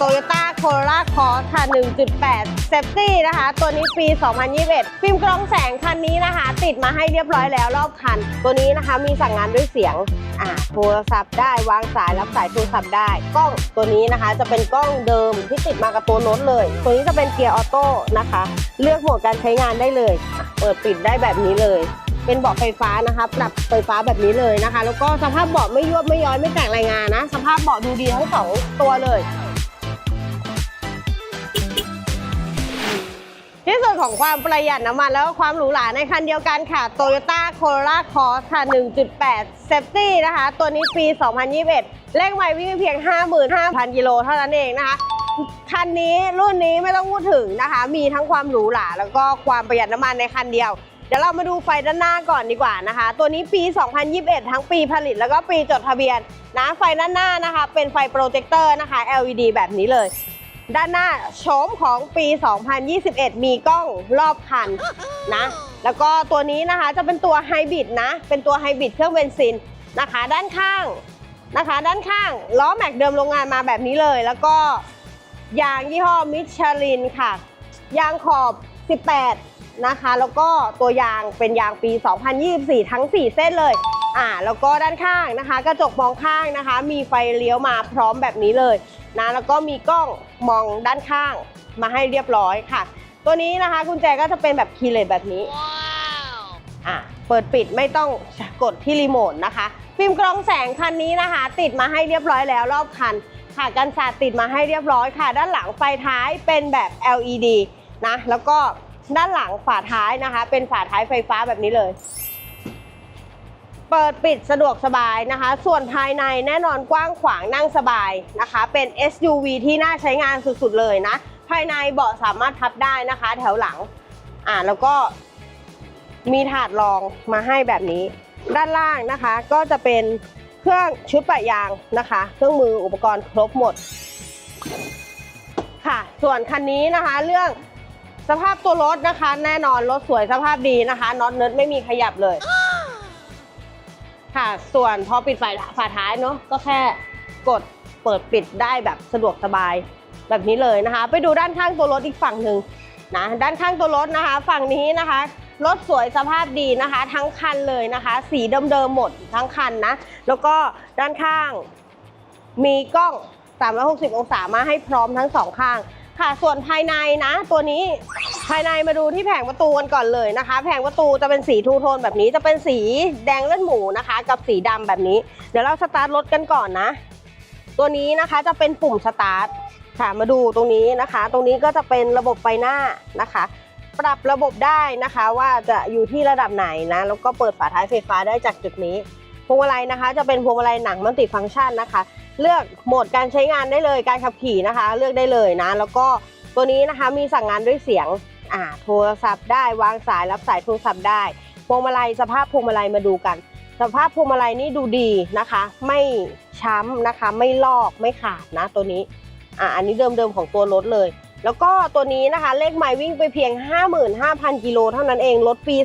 Toyota Corolla Cross ค่ะ 1.8 Safety นะคะ ตัวนี้ปี 2021 ฟิล์มกรองแสงคันนี้นะคะ ติดมาให้เรียบร้อยแล้วรอบคัน ตัวนี้นะคะมีสั่งงานด้วยเสียงอ่าโทรศัพท์ได้วางสายรับสายโทรศัพท์ได้ กล้องตัวนี้นะคะ จะเป็นกล้องเดิมที่ติดมากับตัวรถเลย ตัวนี้จะเป็นเกียร์ออโต้นะคะ เลือกโหมดการใช้งานได้เลย เปิดปิดได้แบบนี้เลยเป็นเบาะไฟฟ้านะคะปรับไฟฟ้าแบบนี้เลยนะคะ แล้วก็สภาพเบาะไม่ยวบไม่ย้อยไม่แตกรายงานนะ สภาพเบาะดูดีทั้งสองตัวเลย ที่สุดของความประหยัดน้ำมันแล้วก็ความหรูหราในคันเดียวกันค่ะ Toyota Corolla Cross ค่ะ 1.8 Safety นะคะ ตัวนี้ปี 2021 เลขไมล์วิ่งเพียง 55,000 กิโลเท่านั้นเองนะคะ คันนี้รุ่นนี้ไม่ต้องพูดถึงนะคะ มีทั้งความหรูหราแล้วก็ความประหยัดน้ำมันในคันเดียว เดี๋ยวเรามาดูไฟด้านหน้าก่อนดีกว่านะคะ ตัวนี้ปี 2021 ทั้งปีผลิตแล้วก็ปีจดทะเบียนนะไฟด้านหน้านะคะ เป็นไฟโปรเจคเตอร์นะคะ LED แบบนี้เลย ด้านหน้าโฉมของปี 2021 มีกล้องรอบคันนะ แล้วก็ตัวนี้นะคะจะเป็นตัวไฮบริดนะ เป็นตัวไฮบริดเครื่องเบนซินนะคะ ด้านข้างนะคะ ด้านข้างล้อแม็กเดิมโรงงานมาแบบนี้เลย แล้วก็ยางยี่ห้อมิชลินค่ะ ยางขอบ 18 นะคะ แล้วก็ตัวยางเป็นยางปี 2024 ทั้ง 4 เส้นเลยอ่าแล้วก็ด้านข้างนะคะ กระจกมองข้างนะคะ มีไฟเลี้ยวมาพร้อมแบบนี้เลย นะแล้วก็มีกล้องมองด้านข้างมาให้เรียบร้อยค่ะ ตัวนี้นะคะกุญแจก็จะเป็นแบบคีย์เลสแบบนี้อะเปิดปิดไม่ต้องกดที่รีโมทนะคะฟิล์มกรองแสงคันนี้นะคะ ติดมาให้เรียบร้อยแล้วรอบคันค่ะกันสาดติดมาให้เรียบร้อยค่ะ ด้านหลังไฟท้ายเป็นแบบ LED นะแล้วก็ด้านหลังฝาท้ายนะคะ เป็นฝาท้ายไฟฟ้าแบบนี้เลย เปิดปิดสะดวกสบายนะคะ ส่วนภายในแน่นอนกว้างขวางนั่งสบายนะคะ เป็น SUV ที่น่าใช้งานสุดๆเลยนะ ภายในเบาะสามารถพับได้นะคะ แถวหลัง อ่าแล้วก็มีถาดรองมาให้แบบนี้ ด้านล่างนะคะ ก็จะเป็นเครื่องชุดปะยางนะคะ เครื่องมืออุปกรณ์ครบหมด ค่ะ ส่วนคันนี้นะคะเรื่องสภาพตัวรถนะคะ แน่นอนรถสวยสภาพดีนะคะน็อตเนิร์ดไม่มีขยับเลย ค่ะ ส่วนพอปิดไฟฝาท้ายเนาะก็แค่กดเปิดปิดได้แบบสะดวกสบายแบบนี้เลยนะคะ ไปดูด้านข้างตัวรถอีกฝั่งหนึ่งนะด้านข้างตัวรถนะคะ ฝั่งนี้นะคะรถสวยสภาพดีนะคะ ทั้งคันเลยนะคะ สีเดิมๆหมดทั้งคันนะแล้วก็ด้านข้างมีกล้อง 360 องศามาให้พร้อมทั้งสองข้าง ค่ะ ส่วนภายในนะ ตัวนี้ภายในมาดูที่แผงประตูกันก่อนเลยนะคะ แผงประตูจะเป็นสีทูโทนแบบนี้จะเป็นสีแดงเลือดหมูนะคะ กับสีดำแบบนี้ เดี๋ยวเราสตาร์ทรถกันก่อนนะ ตัวนี้นะคะจะเป็นปุ่มสตาร์ทค่ะมาดูตรงนี้นะคะ ตรงนี้ก็จะเป็นระบบไฟหน้านะคะ ปรับระบบได้นะคะว่าจะอยู่ที่ระดับไหนนะ แล้วก็เปิดฝาท้ายไฟฟ้าได้จากจุดนี้พวงมาลัยนะคะ จะเป็นพวงมาลัยหนังมัลติฟังก์ชันนะคะ เลือกโหมดการใช้งานได้เลยการขับขี่นะคะ เลือกได้เลยนะ แล้วก็ตัวนี้นะคะมีสั่งงานด้วยเสียงอ่าโทรศัพท์ได้วางสายรับสายโทรศัพท์ได้พวงมาลัยสภาพพวงมาลัยมาดูกัน สภาพพวงมาลัยนี่ดูดีนะคะ ไม่ช้ำนะคะ ไม่ลอกไม่ขาดนะตัวนี้อ่าอันนี้เดิมๆของตัวรถเลย แล้วก็ตัวนี้นะคะเลขไมล์วิ่งไปเพียง 55,000 กิโลเท่านั้นเองรถปี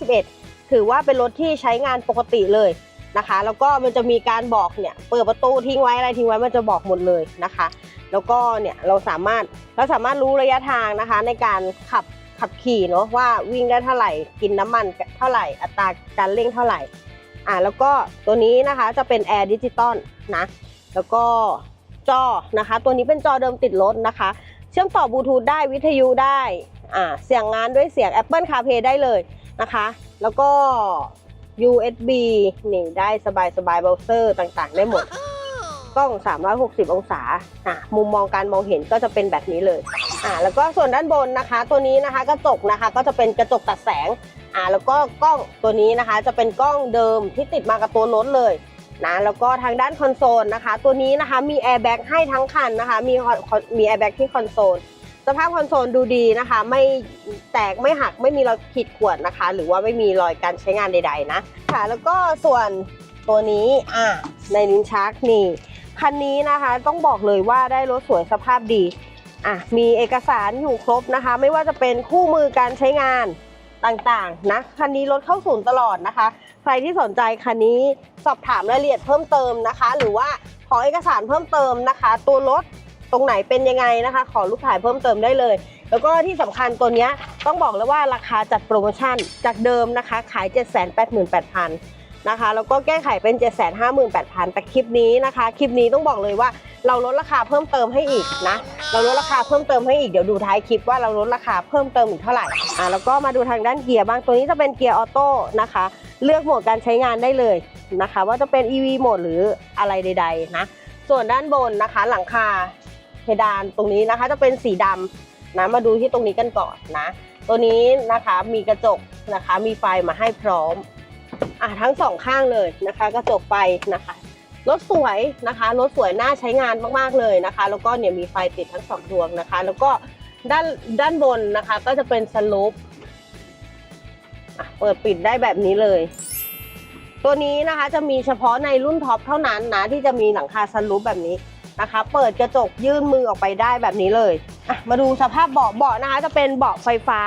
2021 ถือว่าเป็นรถที่ใช้งานปกติเลย นะคะ แล้วก็มันจะมีการบอกเนี่ยเปิดประตูทิ้งไว้อะไรทิ้งไว้มันจะบอกหมดเลยนะคะ แล้วก็เนี่ยเราสามารถเราสามารถรู้ระยะทางนะคะ ในการขับขับขี่เนาะว่าวิ่งได้เท่าไหร่กินน้ำมันเท่าไหร่อัตราการเร่งเท่าไหร่อ่าแล้วก็ตัวนี้นะคะจะเป็นแอร์ดิจิตอลนะแล้วก็จอนะคะ ตัวนี้เป็นจอเดิมติดรถนะคะ เชื่อมต่อบลูทูธได้วิทยุได้อ่าเสียงงานด้วยเสียง Apple CarPlay ได้เลยนะคะ แล้วก็ USB นี่ได้สบายสบายเบราว์เซอร์ต่างๆ ได้หมด กล้อง 360 องศาอะมุมมองการมองเห็นก็จะเป็นแบบนี้เลยอ่าแล้วก็ส่วนด้านบนนะคะ ตัวนี้นะคะกระจกนะคะก็จะเป็นกระจกตัดแสงอ่าแล้วก็กล้องตัวนี้นะคะ จะเป็นกล้องเดิมที่ติดมากับตัวรถเลยนะแล้วก็ทางด้านคอนโซลนะคะ ตัวนี้นะคะมีแอร์แบ็กให้ทั้งคันนะคะ มีมีแอร์แบ็กที่คอนโซล สภาพคอนโซลดูดีนะคะ ไม่แตกไม่หักไม่มีรอยขีดข่วนนะคะ หรือว่าไม่มีรอยการใช้งานใด ๆ นะค่ะ แล้วก็ส่วนตัวนี้อ่าในลิ้นชักนี่คันนี้นะคะต้องบอกเลยว่าได้รถสวยสภาพดีอะมีเอกสารอยู่ครบนะคะ ไม่ว่าจะเป็นคู่มือการใช้งานต่างๆนะคันนี้รถเข้าศูนย์ตลอดนะคะ ใครที่สนใจคันนี้สอบถามรายละเอียดเพิ่มเติมนะคะ หรือว่าขอเอกสารเพิ่มเติมนะคะ ตัวรถ ตรงไหนเป็นยังไงนะคะ ขอรูปถ่ายเพิ่มเติมได้เลย แล้วก็ที่สำคัญตัวนี้ต้องบอกเลยว่าราคาจัดโปรโมชั่นจากเดิมนะคะ ขาย 788,000นะคะแล้วก็แก้ไขเป็น 758,000 แต่คลิปนี้นะคะ คลิปนี้ต้องบอกเลยว่าเราลดราคาเพิ่มเติมให้อีกนะ เราลดราคาเพิ่มเติมให้อีก เดี๋ยวดูท้ายคลิปว่าเราลดราคาเพิ่มเติมอีกเท่าไหร่อ่าแล้วก็มาดูทางด้านเกียร์บ้าง ตัวนี้จะเป็นเกียร์ออโต้นะคะ เลือกโหมดการใช้งานได้เลยนะคะ ว่าจะเป็น EV โหมดหรืออะไรใด ๆ นะ ส่วนด้านบนนะคะหลังคา เพดานตรงนี้นะคะ จะเป็นสีดำนะมาดูที่ตรงนี้กันก่อนนะ ตัวนี้นะคะมีกระจกนะคะ มีไฟมาให้พร้อมอะทั้งสองข้างเลยนะคะ กระจกไฟนะคะรถสวยนะคะรถสวยน่าใช้งานมากๆเลยนะคะ แล้วก็เนี่ยมีไฟติดทั้งสองดวงนะคะ แล้วก็ด้านด้านบนนะคะ ก็จะเป็นสลูปเปิดปิดได้แบบนี้เลย ตัวนี้นะคะจะมีเฉพาะในรุ่นท็อปเท่านั้นนะที่จะมีหลังคาสลูปแบบนี้ นะคะ เปิดกระจกยื่นมือออกไปได้แบบนี้เลยอะมาดูสภาพเบาะเบาะนะคะจะเป็นเบาะไฟฟ้า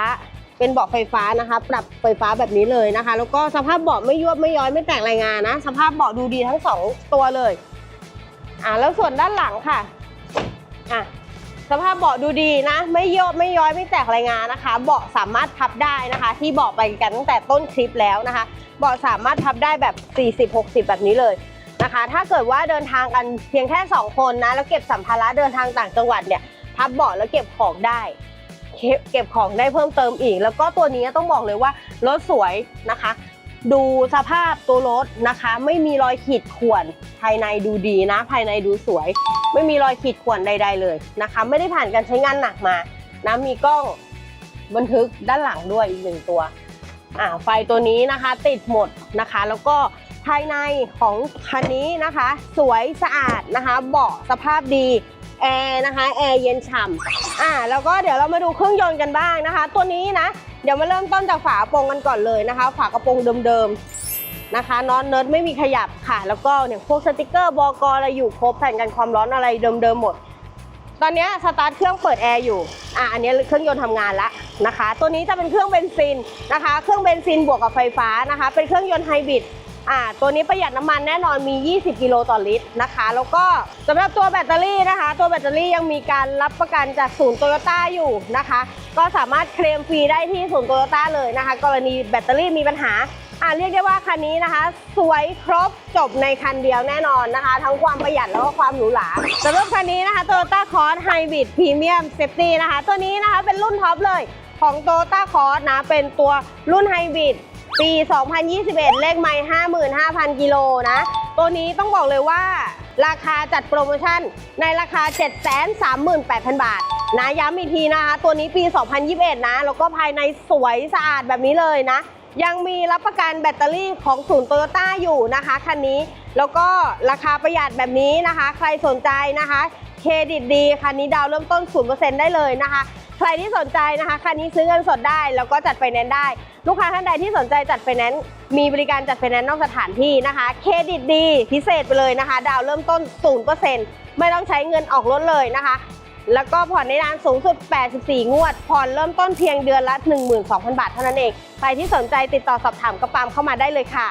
เป็นเบาะไฟฟ้านะคะ ปรับไฟฟ้าแบบนี้เลยนะคะ แล้วก็สภาพเบาะไม่ยวบไม่ย้อยไม่แตกรายงานนะ สภาพเบาะดูดีทั้งสองตัวเลยอ่าแล้วส่วนด้านหลังค่ะอะสภาพเบาะดูดีนะ ไม่โยบไม่ย้อยไม่แตกรายงานนะคะ เบาะสามารถพับได้นะคะ ที่บอกไปกันตั้งแต่ต้นคลิปแล้วนะคะ เบาะสามารถพับได้แบบ 40-60 แบบนี้เลย นะคะ ถ้าเกิดว่าเดินทางกันเพียงแค่ 2 คนนะ แล้วเก็บสัมภาระเดินทางต่างจังหวัดเนี่ยพับเบาะแล้วเก็บของได้เก็บเก็บของได้เพิ่มเติมอีก แล้วก็ตัวนี้ต้องบอกเลยว่ารถสวยนะคะ ดูสภาพตัวรถนะคะ ไม่มีรอยขีดข่วนภายในดูดีนะ ภายในดูสวย ไม่มีรอยขีดข่วนใด ๆ เลยนะคะ ไม่ได้ผ่านการใช้งานหนักมานะมีกล้องบันทึกด้านหลังด้วยอีกหนึ่งตัวอ่าไฟตัวนี้นะคะ ติดหมดนะคะ แล้วก็ ภายในของคันนี้นะคะ สวยสะอาดนะคะเบาะสภาพดีแอร์นะคะแอร์เย็นฉ่ำอ่าแล้วก็เดี๋ยวเรามาดูเครื่องยนต์กันบ้างนะคะ ตัวนี้นะ เดี๋ยวมาเริ่มต้นจากฝากระโปรงกันก่อนเลยนะคะ ฝากระโปรงเดิมๆนะคะนอตเนิร์ดไม่มีขยับค่ะ แล้วก็เนี่ยพวกสติกเกอร์บอกอะไรอยู่ครบแผ่นกันความร้อนอะไรเดิมๆหมด ตอนนี้สตาร์ทเครื่องเปิดแอร์อยู่อะอันนี้เครื่องยนต์ทำงานแล้วนะคะ ตัวนี้จะเป็นเครื่องเบนซินนะคะ เครื่องเบนซินบวกกับไฟฟ้านะคะ เป็นเครื่องยนต์ไฮบริด อ่าตัวนี้ประหยัดน้ำมันแน่นอนมี 20 กิโลต่อลิตรนะคะ แล้วก็สำหรับตัวแบตเตอรี่นะคะ ตัวแบตเตอรี่ยังมีการรับประกันจากศูนย์โตโยต้าอยู่นะคะ ก็สามารถเคลมฟรีได้ที่ศูนย์โตโยต้าเลยนะคะ กรณีแบตเตอรี่มีปัญหาอ่าเรียกได้ว่าคันนี้นะคะ สวยครบจบในคันเดียวแน่นอนนะคะ ทั้งความประหยัดแล้วก็ความหรูหราสำหรับคันนี้นะคะ Toyota Cross Hybrid Premium Safety นะคะ ตัวนี้นะคะเป็นรุ่นท็อปเลยของ Toyota Cross นะเป็นตัวรุ่นไฮบริด ปี 2021 เลขไมล์55,000 กิโลนะ ตัวนี้ต้องบอกเลยว่าราคาจัดโปรโมชั่นในราคา 738,000 บาท นะย้ำอีกทีนะคะ ตัวนี้ปี 2021 นะ แล้วก็ภายในสวยสะอาดแบบนี้เลยนะ ยังมีรับประกันแบตเตอรี่ของศูนย์โตโยต้าอยู่นะคะคันนี้ แล้วก็ราคาประหยัดแบบนี้นะคะ ใครสนใจนะคะ เครดิตดีคันนี้ดาวเริ่มต้น 0%ได้เลยนะคะ ใครที่สนใจนะคะคันนี้ซื้อเงินสดได้แล้วก็จัดไฟแนนซ์ได้ ลูกค้าท่านใดที่สนใจจัดไฟแนนซ์มีบริการจัดไฟแนนซ์นอกสถานที่นะคะ เครดิตดีพิเศษไปเลยนะคะ ดาวน์เริ่มต้น 0%ไม่ต้องใช้เงินออกรถเลยนะคะ แล้วก็ผ่อนในนานสูงสุด 84 งวด ผ่อนเริ่มต้นเพียงเดือนละ 12,000 บาทเท่านั้นเอง ใครที่สนใจติดต่อสอบถามกระปามเข้ามาได้เลยค่ะ